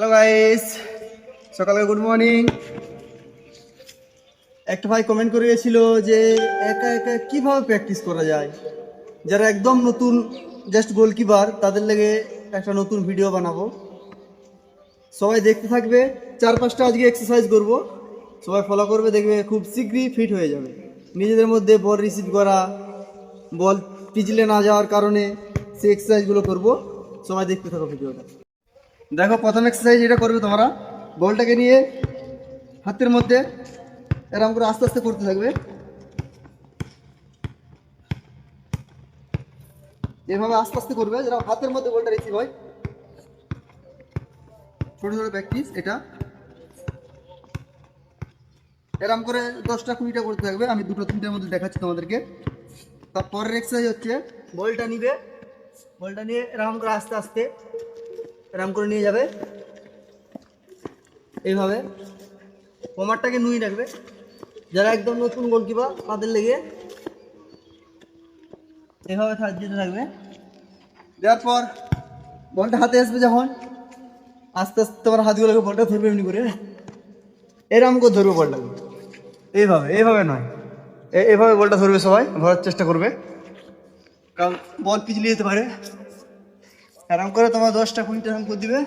Hello guys সকালে good morning একটা ভাই কমেন্ট করে গেছিল যে একা একা কীভাবে প্র্যাকটিস করা যায়? যারা একদম নতুন জাস্ট গোলকিপার তাদের লেগে একটা নতুন ভিডিও বানাবো। সবাই দেখতে থাকবে। চার পাঁচটা আজকে এক্সারসাইজ করব। সবাই ফলো করবে, দেখবে খুব শীঘ্রই ফিট হয়ে যাবে। নিজেদের মধ্যে বল রিসিভ করা বল পিছলে না যাওয়ার কারণে সেই এক্সারসাইজগুলো করব। সবাই দেখতে থাকো ভিডিওটা দেখো, প্রথম এক্সারসাইজ এটা করবে তোমরা, বলটাকে নিয়ে হাতের মধ্যে এরকম করে আস্তে আস্তে করতে থাকবে। এভাবে আস্তে আস্তে করবে যেরকম হাতের মধ্যে বলটা রিসিভ হয়। ছোট ছোট প্র্যাকটিস এটা। এরকম করে দশটা কুড়িটা করতে থাকবে। আমি দুটো তিনটার মধ্যে দেখাচ্ছি তোমাদেরকে। তারপরের এক্সারসাইজ হচ্ছে, বলটা নিবে। বলটা নিয়ে এরকম করে আস্তে আস্তে এরকম করে নিয়ে যাবে। এইভাবে। কোমারটাকে নুই রাখবে। যারা একদম নতুন গোলকিপার তাদের লেগে এভাবে যেতে থাকবে। দেওয়ার পর বলটা হাতে আসবে যখন। আস্তে আস্তে তোমার হাতগুলোকে বলটা ধরবে এমনি করে। এরকম করে ধরবে বলটাকে। এইভাবে এইভাবে নয়। এ- এইভাবে বলটা ধরবে সবাই, ধরার চেষ্টা করবে। কারণ বল পিছলে যেতে পারে। এরকম করে তোমার দশটা কুড়িটা এরকম করে দিবে।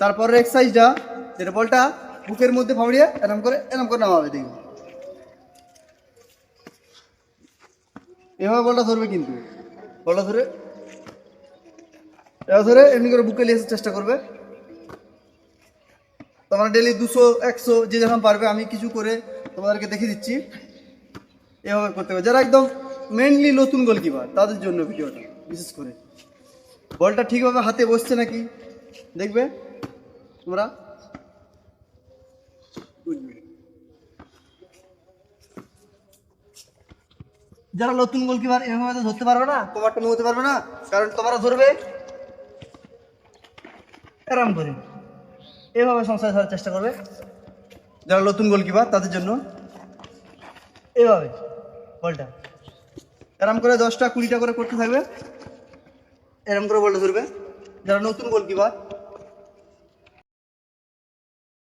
তারপরের এক্সারসাইজটা যেটা বলটা, বুকের মধ্যে ফাউড়িয়ে এরকম করে এরকম করে নামাবে দেখবে। এভাবে বলটা ধরবে কিন্তু। বলটা ধরে, এভাবে ধরে এমনি করে বুকে আসার চেষ্টা করবে। তোমরা ডেলি দুশো, একশো যে যখন পারবে, আমি কিছু করে তোমাদেরকে দেখে দিচ্ছি। এভাবে করতে হবে। যারা একদম মেনলি নতুন গোলকিপার তাদের জন্য ভিডিওটা, বিশেষ করে। বলটা ঠিকভাবে হাতে বসছে নাকি? দেখবে? তোমরা? যারা নতুন গোলকিপার এভাবে তো ধরতে পারবে না, তোমারটা নৌতে পারবে না, কারণ তোমরা ধরবে। আরাম করে। এভাবে সংসার ধরার চেষ্টা করবে। যারা নতুন গোলকিপার তাদের জন্য। এভাবে। বলটা। এরম করে দশটা, কুড়িটা করে করতে থাকবে। এরম করে বলটা ধরবে। যারা নতুন গোলকিপার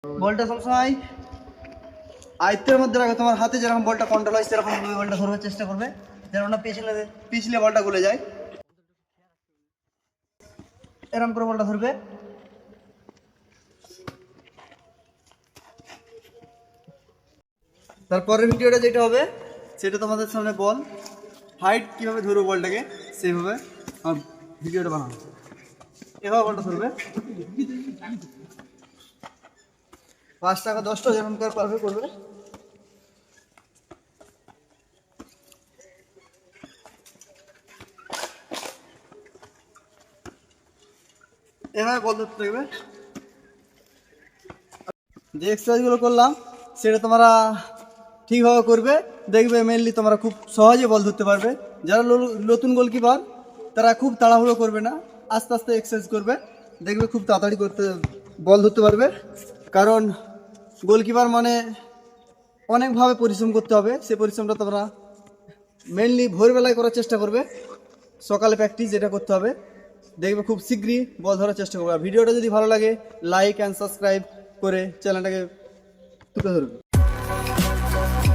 বলটা সবসময় আয়ত্তের মধ্যে রাখবে তোমার হাতে যেরকম বলটা কন্ট্রোল হয়, সেরকম বলটা ধরবার চেষ্টা করবে। যেন না পিছলে পিছলে বলটা গলে যায়। এরম করে বলটা ধরবে। তারপরের ভিডিওটা যেটা হবে সেটা তোমাদের সামনে বল। হাইট কীভাবে ধরবো বলটাকে? সেইভাবে আমার ভিডিওটা বানাবো এভাবে বলটা ধরবে। পাঁচ টাকা দশটা যেমন করে পারবে করবে। এভাবে বল ধরতে থাকবে। যে এক্সারসাইজগুলো করলাম, সেটা তোমরা ঠিকভাবে করবে, দেখবে মেনলি তোমরা খুব সহজে বল ধরতে পারবে। যারা নতুন গোলকিপার তারা খুব তাড়াহুড়ো করবে না, আস্তে আস্তে এক্সারসাইজ করবে, দেখবে খুব তাড়াতাড়ি করতে বল ধরতে পারবে। কারণ গোলকিপার মানে অনেকভাবে পরিশ্রম করতে হবে, সে পরিশ্রমটা তোমরা মেনলি ভোরবেলায় করার চেষ্টা করবে, সকালে প্র্যাকটিস যেটা করতে হবে, দেখবে খুব শীঘ্রই বল ধরার চেষ্টা করবে। ভিডিওটা যদি ভালো লাগে লাইক অ্যান্ড সাবস্ক্রাইব করে চ্যানেলটাকে তুলে ধরবে। Oh,